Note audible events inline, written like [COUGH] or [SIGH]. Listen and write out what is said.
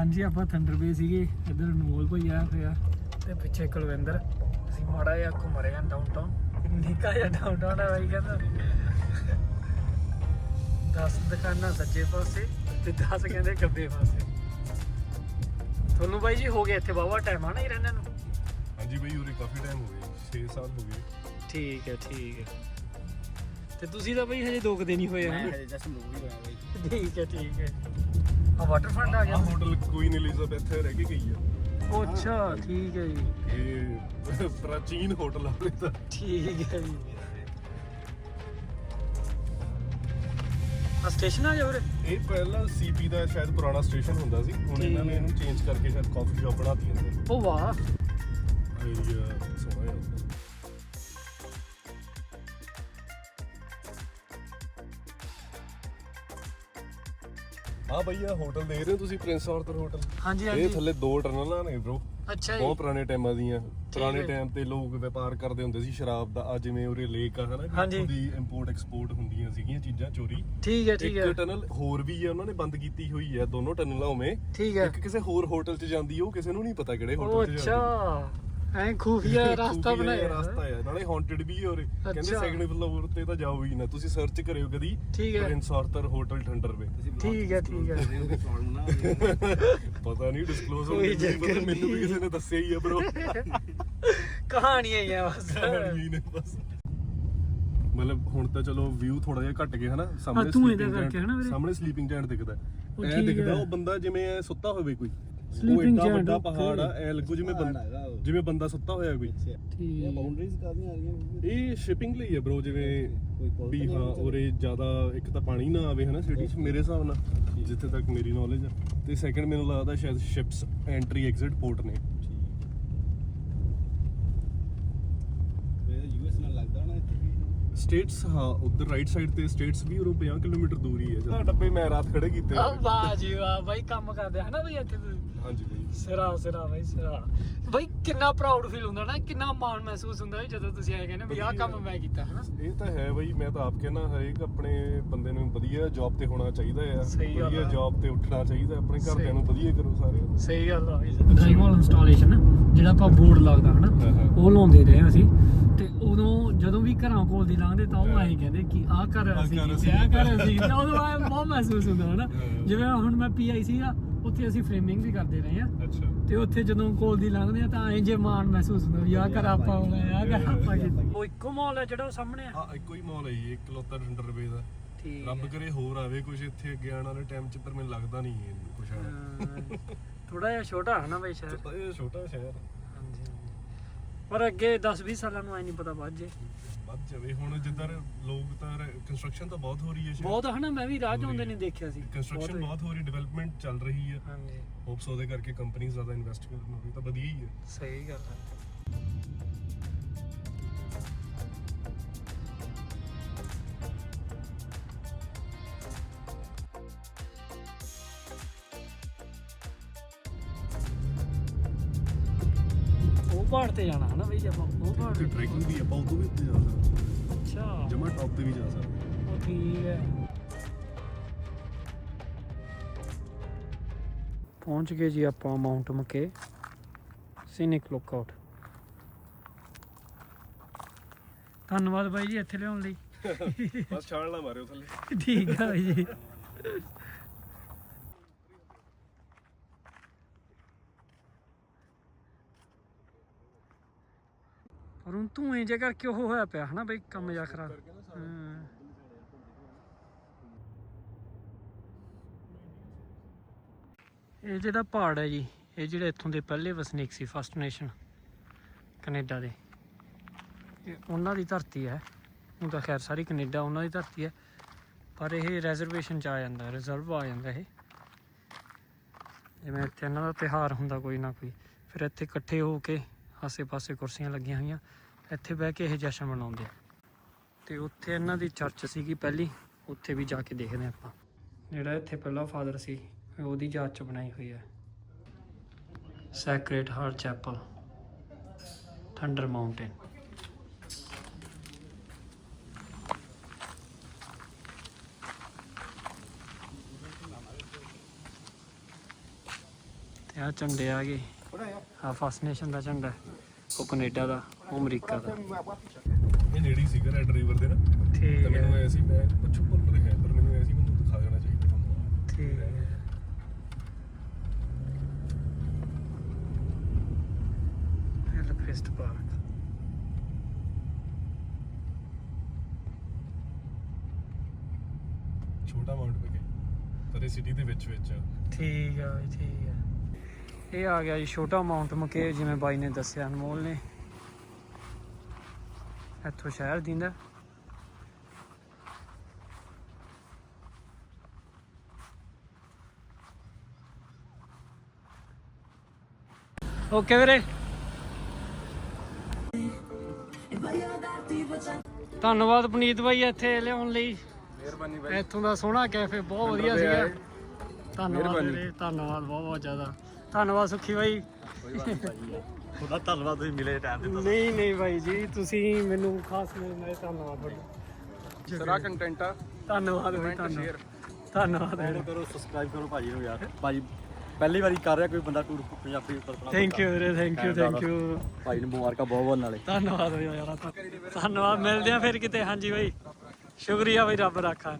ਹਾਂਜੀ ਆਪਾਂ ਥੰਡਰਬੇ ਸੀਗੇ। ਇੱਧਰ ਅਨਮੋਲ ਭਾਈ ਆਇਆ ਹੋਇਆ। ਤੇ ਪਿੱਛੇ ਕੁਲਵਿੰਦਰ। ਅਸੀਂ ਮਾੜਾ ਜਿਹਾ ਘੁੰਮ ਰਹੇ ਹਾਂ ਡਾਊਨਟਾਊਨ ਨਿੱਕਾ ਜਿਹਾ ਡਾਊਨਟਾਊਨ ਹੈ ਬਾਈ ਕਹਿੰਦਾ। 10 ਦੁਕਾਨਾਂ ਸੱਜੇ ਪਾਸੇ ਤੇ 10 ਕਹਿੰਦੇ ਖੱਬੇ ਪਾਸੇ। ਤੁਹਾਨੂੰ ਬਾਈ ਜੀ ਹੋ ਗਿਆ ਇੱਥੇ ਬਾਵਾ ਟਾਈਮ ਆ ਨਾ ਹੀ ਰਹਿੰਦੇ ਨੂੰ? ਹਾਂਜੀ ਬਈ ਉਰੇ ਕਾਫੀ ਟਾਈਮ ਹੋ ਗਿਆ 6 ਸਾਲ ਹੋ ਗਏ। ਠੀਕ ਹੈ ਠੀਕ ਹੈ। ਤੇ ਤੁਸੀਂ ਤਾਂ ਬਈ ਹਜੇ ਦੋ ਕੁ ਦਿਨ ਹੀ ਹੋਏ ਮੈਂ ਹਨ ਹਜੇ ਜਸਟ ਮੂਵ ਹੀ ਹੋਇਆ ਬਾਈ। ਠੀਕ ਹੈ ਠੀਕ ਹੈ। ਆ ਵਾਟਰਫਰੰਟ ਆ ਗਿਆ। ਹੋਟਲ ਕੁਈਨ ਐਲਿਜ਼ਾਬੈਥ ਰਹਿ ਕੇ ਗਈ ਆ। ਉਹ ਅੱਛਾ ਠੀਕ ਹੈ ਜੀ। ਇਹ ਪ੍ਰਾਚੀਨ ਹੋਟਲ ਆ ਉਰੇ ਦਾ ਠੀਕ ਹੈ ਜੀ। ਆ ਸਟੇਸ਼ਨ ਆ ਜਾ ਵੀਰੇ? ਇਹ ਪਹਿਲਾਂ ਸੀਪੀ ਦਾ ਸ਼ਾਇਦ ਪੁਰਾਣਾ ਸਟੇਸ਼ਨ ਹੁੰਦਾ ਸੀ। ਹੁਣ ਇਹਨਾਂ ਨੇ ਇਹਨੂੰ ਚੇਂਜ ਕਰਕੇ ਸ਼ਾਇਦ ਕਾਫੀ ਸ਼ਾਪ ਬਣਾਤੀ ਅੰਦਰ ਉਹ ਵਾਹ। ਏਰੀਆ ਸੋਹਣਾ ਹੈ ਆ ਭਈਆ ਹੋਟਲ ਦੇਖ ਰਹੇ ਹੋ ਤੁਸੀਂ ਪ੍ਰਿੰਸ ਆਰਥਰ ਹੋਟਲ ਹਾਂਜੀ ਇਹ ਹਾਂਜੀ। ਥੱਲੇ ਦੋ ਟਨਲਾਂ ਨੇ ਬ్రో ਅੱਛਾ ਬਹੁਤ ਜੀ ਪੁਰਾਣੇ ਟਾਈਮਾਂ ਦੀਆਂ। ਪੁਰਾਣੇ ਹੈ। ਟਾਈਮ ਤੇ ਲੋਕ ਵਪਾਰ ਕਰਦੇ ਹੁੰਦੇ ਸੀ ਸ਼ਰਾਬ ਦਾ। ਆ ਜਿਵੇਂ ਉਰੇ ਲੇਕ ਆ ਹਨਾ ਹਾਂਜੀ। ਦੀ ਇੰਪੋਰਟ ਐਕਸਪੋਰਟ ਹੁੰਦੀਆਂ ਸੀਗੀਆਂ ਚੀਜ਼ਾਂ ਚੋਰੀ। ਠੀਕ ਹੈ ਠੀਕ ਹੈ। ਇੱਕ ਟਨਲ ਹੋਰ ਵੀ ਆ ਉਹਨਾਂ ਨੇ ਬੰਦ ਕੀਤੀ ਹੋਈ ਹੈ ਦੋਨੋਂ ਟਨਲਾਂ ਉਵੇਂ। ਠੀਕ ਹੈ। ਇੱਕ ਕਿਸੇ ਹੋਰ ਹੋਟਲ 'ਚ ਜਾਂਦੀ ਹੈ, ਉਹ ਕਿਸੇ ਨੂੰ ਨਹੀਂ ਪਤਾ ਕਿਹੜੇ ਉਹ ਹੋਟਲ 'ਚ ਜਾਂਦੀ ਅੱਛਾ। ਐ ਖੂਫੀਆ ਰਸਤਾ ਬਣਾਇਆ। ਰਸਤਾ ਹੈ। ਨਾਲੇ ਹੌਂਟਡ ਵੀ ਹੈ ਕਹਿੰਦੇ। ਸੈਕੰਡ ਫਲੋਰ ਤੇ ਤਾਂ ਜਾਓ ਹੀ ਨਾ। ਤੁਸੀਂ ਸਰਚ ਕਰਿਓ ਕਦੀ। ਠੀਕ ਹੈ। ਪ੍ਰਿੰਸ ਆਰਥਰ ਹੋਟਲ ਠੰਡਰਵੇ ਤੁਸੀਂ ਠੀਕ ਹੈ, ਠੀਕ ਹੈ। ਹੈ। [LAUGHS] ਪਤਾ ਨਹੀਂ ਡਿਸਕਲੋਜ਼ ਹੋ ਗਿਆ ਮੈਨੂੰ ਵੀ। ਕਿਸੇ ਨੇ ਦੱਸਿਆ ਹੀ ਆ ਬ్రో [LAUGHS] ਕਹਾਣੀਆਂ ਹੀ ਆ ਬਸ। ਕਹਾਣੀ ਨੇ ਬਸ। ਮਤਲਬ ਹੁਣ ਤਾਂ ਚਲੋ ਵਿਊ ਥੋੜਾ ਜਿਹਾ ਘਟ ਗਿਆ ਹਨਾ। ਸਾਹਮਣੇ ਸਲੀਪਿੰਗ ਜੈਂਟ ਦਿਖਦਾ। ਉਹ ਐ ਦਿਖਦਾ ਹੈ। ਉਹ ਬੰਦਾ ਜਿਵੇਂ ਸੁੱਤਾ ਹੋਵੇ ਕੋਈ। ਏਡਾ giant, ਵੱਡਾ. ਪਹਾੜ ਆ ਐ ਲੱਗੂ ਜਿਵੇਂ ਬੰਦਾ। ਜਿਵੇਂ ਬੰਦਾ ਸੁੱਤਾ ਹੋਇਆ ਕੋਈ। ਇਹ ਠੀਕ। ਬਾਉਂਡਰੀਜ਼ ਕਾਦੀਆਂ ਆ ਰਹੀਆਂ? ਇਹ ਸ਼ਿਪਿੰਗ ਲਈ ਹੈ ਬ్రో ਜਿਵੇਂ ਕੋਈ ਪੁਲ ਵੀ ਹਾਂ? ਉਰੇ ਜ਼ਿਆਦਾ ਇੱਕ ਤਾਂ ਪਾਣੀ ਨਾ ਆਵੇ ਹਨਾ ਸਿਟੀ 'ਚ ਮੇਰੇ ਹਿਸਾਬ ਨਾਲ ਜਿੱਥੇ ਤੱਕ ਮੇਰੀ ਨੌਲੇਜ ਆ। ਤੇ ਸੈਕੰਡ ਮੈਨੂੰ ਲੱਗਦਾ ਸ਼ਾਇਦ ਸ਼ਿਪਸ ਐਂਟਰੀ ਐਗਜ਼ਿਟ ਪੋਰਟ ਨੇ ਇਹ ਯੂਐਸ ਨਾਲ ਲੱਗਦਾ ਨਾ ਇੱਥੇ ਵੀ ਸਟੇਟਸ ਹਾਂ ਉਧਰ ਰਾਈਟ ਸਾਈਡ ਤੇ ਸਟੇਟਸ ਵੀ ਉਰੋਂ 50 ਕਿਲੋਮੀਟਰ ਦੂਰ ਹੀ ਹੈ ਜਦੋਂ ਡੱਬੇ ਮੈਂ ਰਾਤ ਖੜੇ ਕੀਤੇ ਆ ਵਾਹ ਜੀ ਵਾਹ ਬਾਈ ਕੰਮ ਕਰਦੇ ਹਨਾ ਬਈ ਇੱਥੇ ਤੁਸੀਂ? ਹਾਂਜੀ ਬਈ। ਸਿਰਾ ਸਿਰਾ ਬਾਈ ਸਿਰਾ। ਬਾਈ ਕਿੰਨਾ ਪ੍ਰਾਊਡ ਫੀਲ ਹੁੰਦਾ ਨਾ ਕਿੰਨਾ ਮਾਣ ਮਹਿਸੂਸ ਹੁੰਦਾ ਵੀ ਜਦੋਂ ਤੁਸੀਂ ਆਏ ਕਹਿੰਦੇ ਵੀ ਆਹ ਕੰਮ ਮੈਂ ਕੀਤਾ ਹਨਾ? ਇਹ ਤਾਂ ਹੈ ਬਈ ਮੈਂ ਤਾਂ ਆਪ ਕਹਿੰਦਾ ਹਰੇਕ ਆਪਣੇ ਬੰਦੇ ਨੂੰ ਵਧੀਆ ਜੌਬ ਤੇ ਹੋਣਾ ਚਾਹੀਦਾ ਆ। ਵਧੀਆ। ਜੌਬ ਤੇ ਉੱਠਣਾ ਚਾਹੀਦਾ ਆਪਣੇ। ਘਰਦਿਆਂ ਨੂੰ ਵਧੀਆ ਕਰੋ ਸਾਰੇ। ਸਹੀ ਗੱਲ ਆ ਡਰਾਈਵਲ ਇੰਸਟਾਲੇਸ਼ਨ ਜਿਹੜਾ ਆਪਾਂ ਬੋਰਡ ਲੱਗਦਾ ਹਨਾ। ਉਹ ਲਾਉਂਦੇ ਰਹੇ ਅਸੀਂ ਤੇ ਉਦੋਂ ਜਦੋਂ ਵੀ ਘਰਾਂ ਕੋਲ ਦੀ ਲੰਘਦੇ ਤਾਂ ਉਹ ਐਂ ਕਹਿੰਦੇ ਕਿ ਆਹ ਘਰ ਅਸੀਂ ਕੀਤੇ, ਆਹ ਘਰ ਅਸੀਂ ਕੀਤੇ। ਉਦੋਂ ਐਂ ਬਹੁਤ ਮਹਿਸੂਸ ਹੁੰਦਾ ਹਨਾ। ਜਿਵੇਂ ਹੁਣ ਮੈਂ ਪੀਆਈ ਸੀਗਾ ਉੱਥੇ ਅਸੀਂ ਫਰੇਮਿੰਗ ਵੀ ਕਰਦੇ ਰਹੇ ਆ। ਅੱਛਾ। ਤੇ ਉੱਥੇ ਜਦੋਂ ਕੋਲ ਦੀ ਲੰਘਦੇ ਆ ਤਾਂ ਐਂ ਜੇ ਮਾਣ ਮਹਿਸੂਸ ਹੁੰਦਾ ਵੀ ਆਹ ਘਰ ਆਪਾਂ ਆਉਣਾ ਆਹ ਘਰ ਆਪਾਂ ਕੀਤਾ ਉਹ ਇੱਕੋ ਮਾਹੌਲ ਹੈ ਜਿਹੜਾ ਉਹ ਸਾਹਮਣੇ ਆ। ਹਾਂ ਇੱਕੋ ਹੀ ਮਾਲ ਹੈ ਜੀ ਇਕਲੌਤਾ ਰੰਡਰ ਰੁਪਏ ਦਾ ਠੀਕ ਰੱਬ ਕਰੇ ਹੋਰ ਆਵੇ ਕੁਝ ਇੱਥੇ ਅੱਗੇ ਆਉਣ ਵਾਲੇ ਟਾਈਮ 'ਚ ਪਰ ਮੈਨੂੰ ਲੱਗਦਾ ਨਹੀਂ ਕੁਝ ਆਣਾ ਥੋੜਾ ਜਿਹਾ ਛੋਟਾ ਹੈ ਨਾ ਬਈ ਸ਼ਹਿਰ? ਇਹ ਛੋਟਾ ਸ਼ਹਿਰ। ਆ। ਪਰ ਅੱਗੇ 10 20 ਸਾਲਾਂ ਨੂੰ ਐ ਨਹੀਂ ਪਤਾ ਵੱਧ ਜੇ। ਵੱਧ ਜਾਵੇ। ਹੁਣ ਜਿੱਦਾਂ ਲੋਕ ਤਾਂ ਕੰਸਟਰਕਸ਼ਨ ਤਾਂ ਬਹੁਤ ਹੋ ਰਹੀ ਹੈ ਬਹੁਤ ਹਨਾ ਮੈਂ ਵੀ ਰਾਹ ਚ ਆਉਂਦੇ ਨਹੀਂ ਦੇਖਿਆ ਸੀ। ਕੰਸਟਰਕਸ਼ਨ। ਬਹੁਤ ਹੋ ਰਹੀ ਡਿਵੈਲਪਮੈਂਟ ਚੱਲ ਰਹੀ ਹੈ। ਹਾਂਜੀ। ਹੋਪਸ ਉਹਦੇ ਕਰਕੇ ਕੰਪਨੀਆਂ ਜ਼ਿਆਦਾ ਇਨਵੈਸਟ ਕਰਨ ਉਹ ਤਾਂ ਵਧੀਆ ਹੀ ਹੈ। ਸਹੀ ਗੱਲ ਹੈ। ਪਹਾੜ ਤੇ ਜਾਣਾ ਹਨਾ ਬਈ ਆਪਾਂ? ਉਹ ਪਹਾੜ ਤੇ ਟ੍ਰੈਕਿੰਗ ਵੀ ਆਪਾਂ ਉਦੋਂ ਵੀ ਉੱਤੇ ਜਾ ਸਕਦੇ ਅੱਛਾ। ਜਮਾ ਟੌਪ ਤੇ ਵੀ ਜਾ ਸਕਦੇ ਉਹ ਠੀਕ ਹੈ। ਪਹੁੰਚ ਗਏ ਜੀ ਆਪਾਂ ਮਾਊਂਟ ਮਕੇ ਸੀਨਿਕ ਲੁੱਕਆਊਟ ਧੰਨਵਾਦ ਬਾਈ ਜੀ ਇੱਥੇ ਲਿਆਉਣ ਲਈ। ਬਸ ਛਾਲ ਨਾ ਮਾਰਿਓ ਥੱਲੇ। ਠੀਕ ਆ ਬਾਈ ਜੀ। ਪਰ ਹੁਣ ਧੂਏ ਜੇ ਕਰਕੇ ਉਹ ਹੋਇਆ ਪਿਆ ਹਨਾ ਬਈ ਕੰਮ ਜਾ ਖਰਾਬ। ਹਾਂ। ਇਹ ਜਿਹੜਾ ਪਹਾੜ ਹੈ ਜੀ ਇਹ ਜਿਹੜੇ ਇੱਥੋਂ ਦੇ ਪਹਿਲੇ ਵਸਨੀਕ ਸੀ ਫਸਟ ਨੇਸ਼ਨ ਕੈਨੇਡਾ ਦੇ। ਇਹ ਉਹਨਾਂ ਦੀ ਧਰਤੀ ਹੈ। ਹੁਣ ਤਾਂ ਖੈਰ ਸਾਰੀ ਕੈਨੇਡਾ ਉਹਨਾਂ ਦੀ ਧਰਤੀ ਹੈ। ਪਰ ਇਹ ਰਿਜ਼ਰਵੇਸ਼ਨ ਚ ਆ ਜਾਂਦਾ ਰਿਜ਼ਰਵ ਆ ਜਾਂਦਾ ਇਹ। ਜਿਵੇਂ ਇੱਥੇ ਇਹਨਾਂ ਦਾ ਤਿਹਾਰ ਹੁੰਦਾ ਕੋਈ ਨਾ ਕੋਈ ਫਿਰ ਇੱਥੇ ਇਕੱਠੇ ਹੋ ਕੇ ਆਸੇ-ਪਾਸੇ ਕੁਰਸੀਆਂ ਲੱਗੀਆਂ ਹੋਈਆਂ। ਇੱਥੇ ਬਹਿ ਕੇ ਇਹ ਜਸ਼ਨ ਮਨਾਉਂਦੇ ਆ। ਤੇ ਉੱਥੇ ਇਹਨਾਂ ਦੀ ਚਰਚ ਸੀਗੀ ਪਹਿਲੀ, ਉੱਥੇ ਵੀ ਜਾ ਕੇ ਦੇਖਦੇ ਹਾਂ ਆਪਾਂ। ਜਿਹੜਾ ਇੱਥੇ ਪਹਿਲਾ ਫਾਦਰ ਸੀ, ਉਹਦੀ ਯਾਦ ਚ ਬਣਾਈ ਹੋਈ ਹੈ sacred heart chapel thunder mountain ਤੇ ਆ ਝੰਡੇ ਆ ਗਏ। ਆ ਫਸਟ ਨੇਸ਼ਨ ਦਾ ਝੰਡਾ। ਉਹ ਕੈਨੇਡਾ ਦਾ ਉਹ ਅਮਰੀਕਾ ਦਾ। ਇਹ ਨੇੜੀ ਸੀਗਾ ਰੈਡ ਰਿਵਰ ਦੇ ਨਾ ਠੀਕ ਤਾਂ ਮੈਨੂੰ ਐ ਸੀ ਮੈਂ ਕੁਝ ਭੁੱਲ ਰਿਹਾ ਪਰ ਮੈਨੂੰ ਐ ਸੀ ਮੈਨੂੰ ਦਿਖਾ ਦੇਣਾ ਚਾਹੀਦਾ ਤੁਹਾਨੂੰ ਠੀਕ ਹੈ। ਛੋਟਾ ਮਾਊਂਟ ਪਰ ਇਹ ਸਿਟੀ ਦੇ ਵਿੱਚ ਵਿੱਚ। ਠੀਕ ਆ ਠੀਕ ਆ। ਇਹ ਆ ਗਿਆ ਜੀ ਛੋਟਾ ਮਾਊਂਟ ਮਕੇ ਜਿਵੇਂ ਬਾਈ ਨੇ ਦੱਸਿਆ ਅਨਮੋਲ ਨੇ। ਇੱਥੋਂ ਸ਼ਹਿਰ ਦਿੰਦਾ। ਓਕੇ ਵੀਰੇ। ਧੰਨਵਾਦ ਪਨੀਤ ਬਾਈ ਇੱਥੇ ਲਿਆਉਣ ਲਈ। ਮਿਹਰਬਾਨੀ ਇੱਥੋਂ ਦਾ ਸੋਹਣਾ ਕੈਫੇ ਬਹੁਤ ਵਧੀਆ ਸੀਗਾ। ਧੰਨਵਾਦ ਵੀਰੇ ਧੰਨਵਾਦ ਬਹੁਤ ਬਹੁਤ ਜ਼ਿਆਦਾ। ਧੰਨਵਾਦ ਸੁਖੀ ਬਾਈ। ਉਹਦਾ ਧੰਨਵਾਦ ਤੁਸੀਂ ਮਿਲੇ ਟਾਈਮ ਨਹੀਂ ਨਹੀਂ ਬਾਈ ਜੀ ਤੁਸੀਂ ਮੈਨੂੰ ਖਾਸ ਮਿਲਣ ਲਈ ਧੰਨਵਾਦ ਤੁਹਾਡਾ। ਸਰਾ ਕੰਟੈਂਟ ਆ। ਧੰਨਵਾਦ ਬਾਈ ਧੰਨਵਾਦ। ਧੰਨਵਾਦ ਫੋਲੋ ਕਰੋ ਸਬਸਕ੍ਰਾਈਬ ਕਰੋ ਭਾਜੀ ਨੂੰ ਯਾਰ। ਭਾਜੀ ਪਹਿਲੀ ਵਾਰੀ ਕਰ ਰਿਹਾ ਕੋਈ ਬੰਦਾ ਟੂਰ ਪੰਜਾਬੀ ਉੱਪਰ ਥੈਂਕ ਯੂ ਵੀਰੇ ਥੈਂਕ ਯੂ ਥੈਂਕ ਯੂ ਭਾਈ ਨੂੰ ਮੁਬਾਰਕਾਂ ਬਹੁਤ ਬਹੁਤ ਨਾਲੇ। ਧੰਨਵਾਦ ਯਾਰ ਧੰਨਵਾਦ। ਮਿਲਦੇ ਆ ਫਿਰ ਕਿਤੇ। ਹਾਂਜੀ ਬਾਈ। ਸ਼ੁਕਰੀਆ ਬਾਈ ਰੱਬ ਰੱਖਾ